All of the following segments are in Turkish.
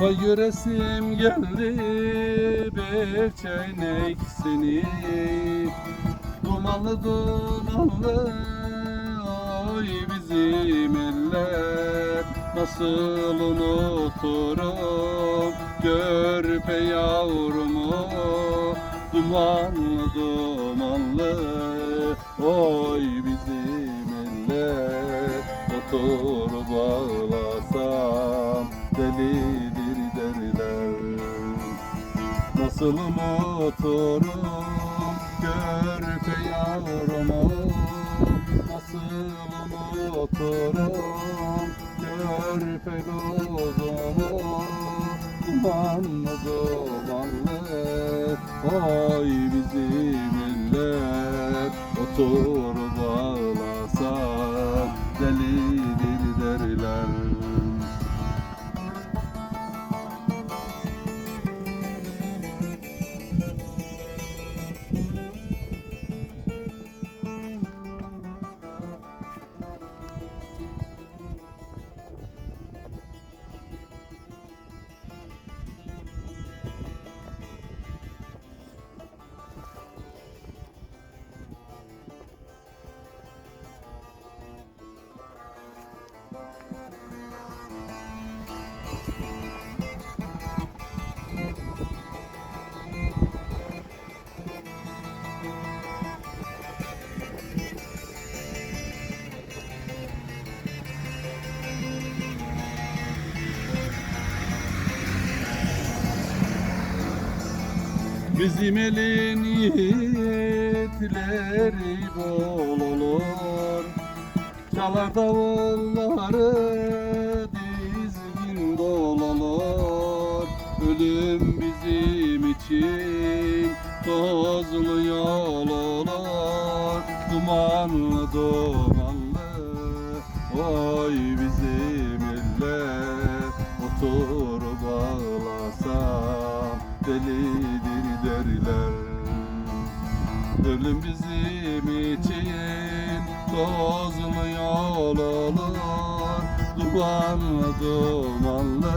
Vay göresim geldi bir çeyrek seni. Dumanlı dumanlı oy bizim eller. Nasıl unuturum görpe yavrumu. Dumanlı dumanlı oy bizim eller. Otur bağlasam Nasıl unuturum görpe yavrumu Nasıl unuturum görpe dozumu Dumanlı dumanlı oy bizim eller. Otur Bizim elin yiğitleri bol olur. Çalar davulları dizgin dol olur. Ölüm bizim için tozlu yol olur Dumanlı dumanlı oy bizim eller Otur bağlasam delidir derler. Ölüm bizim için tozlu yol olur Dumanlı dumanlı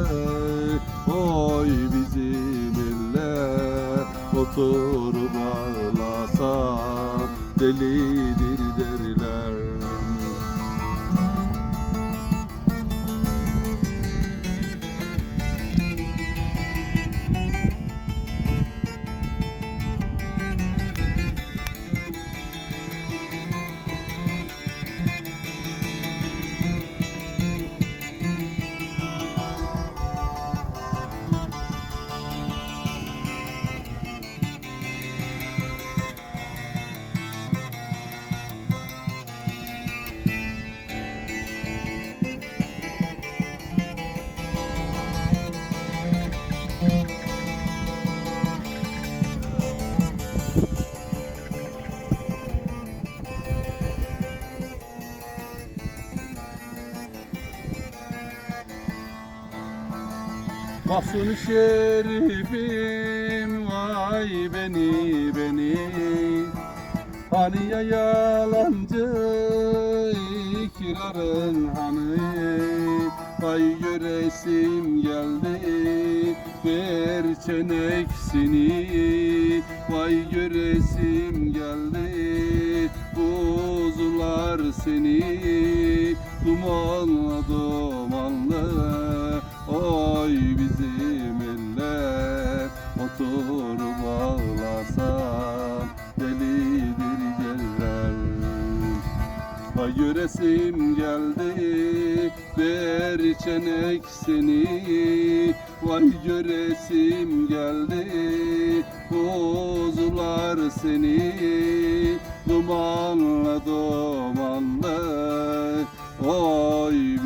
oy bizim eller Otur delidir derler Mahsun şerifim vay beni beni. Hani ya yalancı ikrarın hani Vay göresim geldi ver çeneksini. Vay göresim geldi buzlar seni. Dumanlı dumanlı Oy bizim Göresim geldi. Ver çenek seni. Vay göresim geldi. Kuzular seni. Dumanla dumanla. Oy